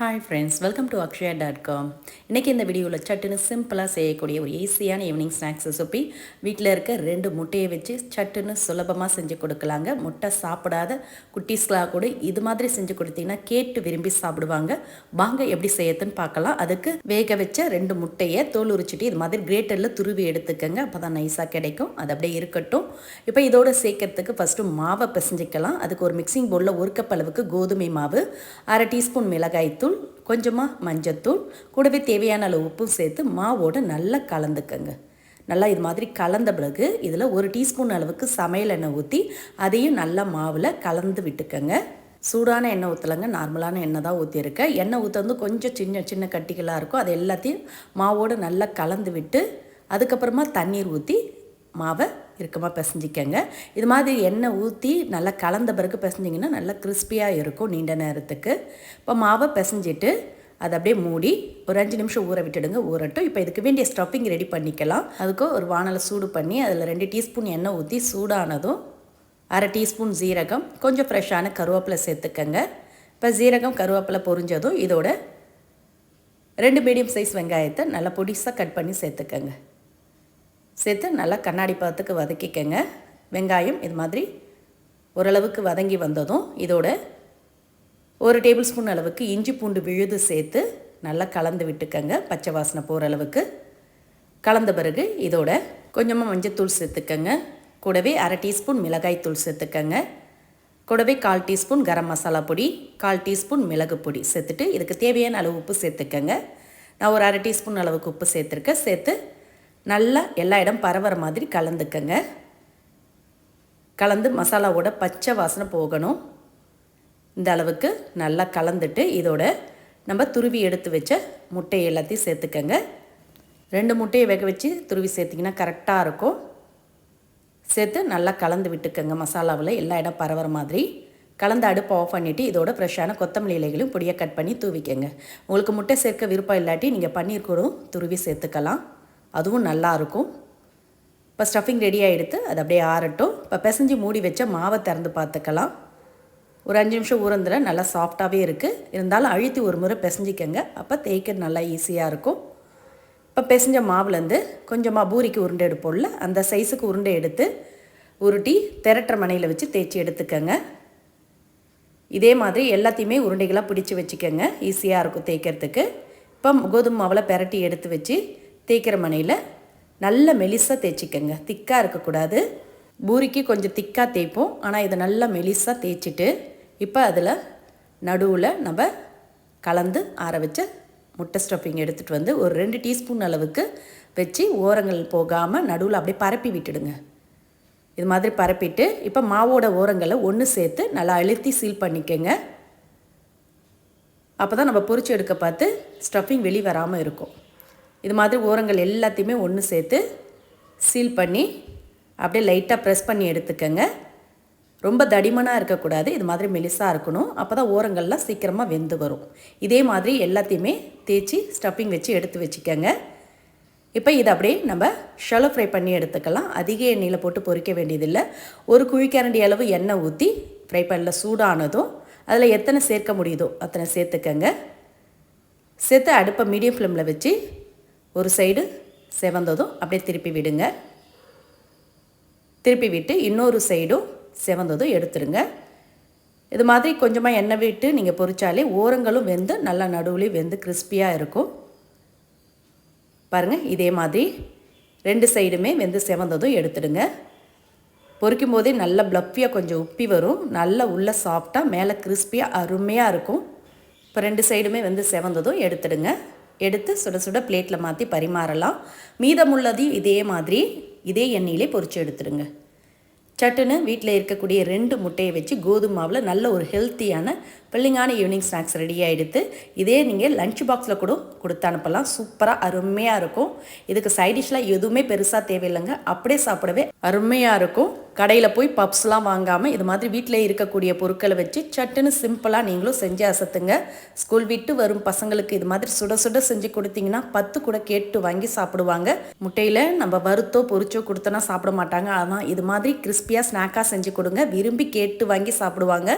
Hi friends welcome to Akshaya dot com இன்றைக்கி இந்த வீடியோவில் சட்டுன்னு சிம்பிளாக செய்யக்கூடிய ஒரு ஈஸியான ஈவினிங் ஸ்நாக்ஸ் ரெசிபி வீட்டில் இருக்க ரெண்டு முட்டையை வச்சு சட்டுன்னு சுலபமாக செஞ்சு கொடுக்கலாங்க. முட்டை சாப்பிடாத குட்டீஸ்களாக கூட இது மாதிரி செஞ்சு கொடுத்தீங்கன்னா கேட்டு விரும்பி சாப்பிடுவாங்க. வாங்க எப்படி செய்யறதுன்னு பார்க்கலாம். அதுக்கு வேக வச்ச ரெண்டு முட்டையை தோல் உரிச்சிட்டு இது மாதிரி கிரேட்டரில் துருவி எடுத்துக்கோங்க. அப்போ தான் நைஸாக கிடைக்கும். அது அப்படியே இருக்கட்டும். இப்போ இதோட சேர்க்கறதுக்கு ஃபஸ்ட்டு மாவை பிசைஞ்சிக்கலாம். அதுக்கு ஒரு மிக்சிங் பவுலில் ஒரு கப் அளவுக்கு கோதுமை மாவு அரை டீஸ்பூன் மிளகாய்த்தூள் கொஞ்சமாக மஞ்சத்தூள் கூடவே தேவையான அளவு உப்பும் சேர்த்து மாவோடு நல்லா கலந்துக்கங்க. நல்லா இது மாதிரி கலந்த பிறகு இதில் ஒரு டீஸ்பூன் அளவுக்கு சமையல் எண்ணெய் ஊற்றி அதையும் நல்லா மாவில் கலந்து விட்டுக்கங்க. சூடான எண்ணெய் ஊற்றலைங்க நார்மலான எண்ணெய் தான் ஊற்றியிருக்கேன் எண்ணெய் ஊற்ற வந்து கொஞ்சம் சின்ன சின்ன கட்டிகளாக இருக்கும் அது எல்லாத்தையும் மாவோடு நல்லா கலந்து விட்டு அதுக்கப்புறமா தண்ணீர் ஊற்றி மாவை இறுக்கமாக பிசைஞ்சிக்கங்க. இது மாதிரி எண்ணெய் ஊற்றி நல்லா கலந்த பிறகு பிசைஞ்சிங்கன்னா நல்லா கிறிஸ்பியாக இருக்கும் நீண்ட நேரத்துக்கு. இப்போ மாவை பிசைஞ்சிட்டு அதை அப்படியே மூடி ஒரு அஞ்சு நிமிஷம் ஊற விட்டுடுங்க ஊறட்டும். இப்போ இதுக்கு வேண்டிய ஸ்டஃபிங் ரெடி பண்ணிக்கலாம். அதுக்கு ஒரு வானலை சூடு பண்ணி அதில் ரெண்டு டீஸ்பூன் எண்ணெய் ஊற்றி சூடானதும் அரை டீஸ்பூன் ஜீரகம் கொஞ்சம் ஃப்ரெஷ்ஷான கருவேப்பிலை சேர்த்துக்கங்க. இப்போ ஜீரகம் கருவேப்பிலை பொரிஞ்சதும் இதோட ரெண்டு மீடியம் சைஸ் வெங்காயத்தை நல்லா பொடிசாக கட் பண்ணி சேர்த்துக்கங்க. சேர்த்து நல்லா கண்ணாடி பதத்துக்கு வதக்கிக்கங்க. வெங்காயம் இது மாதிரி ஓரளவுக்கு வதங்கி வந்ததும் இதோட ஒரு டேபிள் ஸ்பூன் அளவுக்கு இஞ்சி பூண்டு விழுது சேர்த்து நல்லா கலந்து விட்டுக்கங்க. பச்சை வாசனை போகிற அளவுக்கு. கலந்த பிறகு இதோட கொஞ்சமாக மஞ்சத்தூள் சேர்த்துக்கங்க. கூடவே அரை டீஸ்பூன் மிளகாய் தூள் சேர்த்துக்கங்க. கூடவே கால் டீஸ்பூன் கரம் மசாலா பொடி கால் டீஸ்பூன் மிளகு பொடி சேர்த்துட்டு இதுக்கு தேவையான அளவு உப்பு சேர்த்துக்கங்க. நான் ஒரு அரை டீஸ்பூன் அளவுக்கு உப்பு சேர்த்துருக்கேன். சேர்த்து நல்லா எல்லா இடம் பரவுற மாதிரி கலந்துக்கங்க. கலந்து மசாலாவோட பச்சை வாசனை போகணும். இந்த அளவுக்கு நல்லா கலந்துட்டு இதோட நம்ம துருவி எடுத்து வச்ச முட்டையை எல்லாத்தையும் சேர்த்துக்கங்க. ரெண்டு முட்டையை வேக வச்சு துருவி சேர்த்திங்கன்னா கரெக்டாக இருக்கும். சேர்த்து நல்லா கலந்து விட்டுக்கங்க மசாலாவில் எல்லா இடம் பரவுற மாதிரி. கலந்து அடுப்பு ஆஃப் பண்ணிவிட்டு இதோட ஃப்ரெஷ்ஷான கொத்தமல்லி இலைகளையும் பொடியாக கட் பண்ணி தூவிக்கங்க. உங்களுக்கு முட்டை சேர்க்க விருப்பம் இல்லாட்டி நீங்கள் பன்னீர் கூடும் துருவி சேர்த்துக்கலாம். அதுவும் நல்லாயிருக்கும் இப்போ ஸ்டஃபிங் ரெடியாக எடுத்து அது அப்படியே ஆறட்டும். இப்போ பிசைஞ்சு மூடி வச்ச மாவை திறந்து பார்த்துக்கலாம். ஒரு அஞ்சு நிமிஷம் ஊறந்தில் நல்லா சாஃப்டாகவே இருக்குது இருந்தாலும் அழுத்தி ஒரு முறை பிசைஞ்சிக்கங்க. அப்போ தேய்க்க நல்லா ஈஸியாக இருக்கும். இப்போ பிசைஞ்ச மாவுலேருந்து கொஞ்சமாக பூரிக்கு உருண்டை எடுப்போம்ல அந்த சைஸுக்கு உருண்டை எடுத்து உருட்டி திரட்டுற மனையில் வச்சு தேய்ச்சி எடுத்துக்கோங்க. இதே மாதிரி எல்லாத்தையுமே உருண்டைகளாக பிடிச்சி வச்சுக்கோங்க. ஈஸியாக இருக்கும் தேய்க்கிறதுக்கு. இப்போ கோதுமை மாவில் பெரட்டி எடுத்து வச்சு தேய்க்கிற மனையில் நல்ல மெலிசாக தேய்ச்சிக்கோங்க. திக்காக இருக்கக்கூடாது. பூரிக்கு கொஞ்சம் திக்காக தேய்ப்போம். ஆனால் இதை நல்லா மெலிசாக தேய்ச்சிட்டு இப்போ அதில் நடுவில் நம்ம கலந்து ஆற வச்ச முட்டை ஸ்டஃபிங் எடுத்துகிட்டு வந்து ஒரு ரெண்டு டீஸ்பூன் அளவுக்கு வச்சு ஓரங்கள் போகாமல் நடுவில் அப்படியே பரப்பி விட்டுடுங்க. இது மாதிரி பரப்பிட்டு இப்போ மாவோட ஓரங்களை ஒன்று சேர்த்து நல்லா அழுத்தி சீல் பண்ணிக்கோங்க. அப்போ தான் நம்ம பொறிச்சு எடுக்க பார்த்து ஸ்டஃபிங் வெளி வராமல் இருக்கும். இது மாதிரி ஓரங்கள் எல்லாத்தையுமே ஒன்று சேர்த்து சீல் பண்ணி அப்படியே லைட்டாக ப்ரெஸ் பண்ணி எடுத்துக்கங்க. ரொம்ப தடிமனாக இருக்கக்கூடாது. இது மாதிரி மெலிசாக இருக்கணும். அப்போ தான் ஓரங்கள்லாம் சீக்கிரமாக வெந்து வரும். இதே மாதிரி எல்லாத்தையுமே தேய்ச்சி ஸ்டஃபிங் வச்சு எடுத்து வச்சுக்கோங்க. இப்போ இதை அப்படியே நம்ம ஷலோ ஃப்ரை பண்ணி எடுத்துக்கலாம். அதிக எண்ணெயில் போட்டு பொறிக்க வேண்டியதில்லை. ஒரு குழிக்கரண்டி அளவு எண்ணெய் ஊற்றி ஃப்ரை பண்ணல சூடானதும் அதில் எத்தனை சேர்க்க முடியுதோ அத்தனை சேர்த்துக்கங்க. சேர்த்து அடுப்பை மீடியம் ஃப்ளேமில் வச்சு ஒரு சைடு செவந்ததும் அப்படியே திருப்பி விடுங்க. திருப்பி விட்டு இன்னொரு சைடும் செவந்ததும் எடுத்துருங்க இது மாதிரி கொஞ்சமாக எண்ணெய் விட்டு நீங்கள் பொறிச்சாலே ஓரங்களும் வெந்து நல்லா நடுவுலேயும் வெந்து கிறிஸ்பியாக இருக்கும். பாருங்கள் இதே மாதிரி ரெண்டு சைடுமே வெந்து செவந்ததும் எடுத்துடுங்க. பொரிக்கும் போதே நல்லா ப்ளப்பியாக கொஞ்சம் உப்பி வரும். நல்லா உள்ள சாஃப்டாக மேலே கிறிஸ்பியாக அருமையாக இருக்கும். இப்போ ரெண்டு சைடுமே வந்து செவந்ததும் எடுத்துடுங்க. எடுத்து சுட சுட பிளேட்டில் மாற்றி பரிமாறலாம். மீதமுள்ளதையும் இதே மாதிரி இதே எண்ணெயிலே பொரித்து எடுத்துடுங்க. சட்டுன்னு வீட்டில் இருக்கக்கூடிய ரெண்டு முட்டையை வச்சு கோதுமை மாவில் நல்ல ஒரு ஹெல்த்தியான பிள்ளைங்கான ஈவினிங் ஸ்நாக்ஸ் ரெடியாக எடுத்து இதே நீங்கள் லஞ்ச் பாக்ஸில் கூட கொடுத்து அனுப்பலாம். சூப்பராக அருமையாக இருக்கும். இதுக்கு சைடிஷ்லாம் எதுவுமே பெருசாக தேவையில்லைங்க. அப்படியே சாப்பிடவே அருமையாக இருக்கும். கடையில் போய் பப்ஸ்லாம் வாங்காமல் இது மாதிரி வீட்டிலே இருக்கக்கூடிய பொருட்களை வச்சு சட்டுன்னு சிம்பிளாக நீங்களும் செஞ்சு அசத்துங்க. ஸ்கூல் விட்டு வரும் பசங்களுக்கு இது மாதிரி சுட சுட செஞ்சு கொடுத்தீங்கன்னா பத்து கூட கேட்டு வாங்கி சாப்பிடுவாங்க. முட்டையில் நம்ம வறுத்தோ பொரிச்சோ கொடுத்தோன்னா சாப்பிட மாட்டாங்க. ஆனால் இது மாதிரி கிறிஸ்பியாக ஸ்நாக்காக செஞ்சு கொடுங்க. விரும்பி கேட்டு வாங்கி சாப்பிடுவாங்க.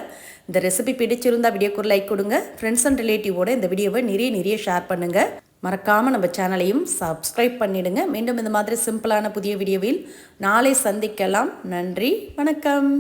இந்த ரெசிபி பிடிச்சிருந்தா வீடியோக்கு லைக் கொடுங்க. ஃப்ரெண்ட்ஸ் அண்ட் ரிலேட்டிவோட இந்த வீடியோவை நிறைய நிறைய ஷேர் பண்ணுங்கள் மறக்காமல் நம்ம சேனலையும் சப்ஸ்கிரைப் பண்ணிடுங்க. மீண்டும் இந்த மாதிரி சிம்பிளான புதிய வீடியோவில் நாளை சந்திக்கலாம். நன்றி வணக்கம்.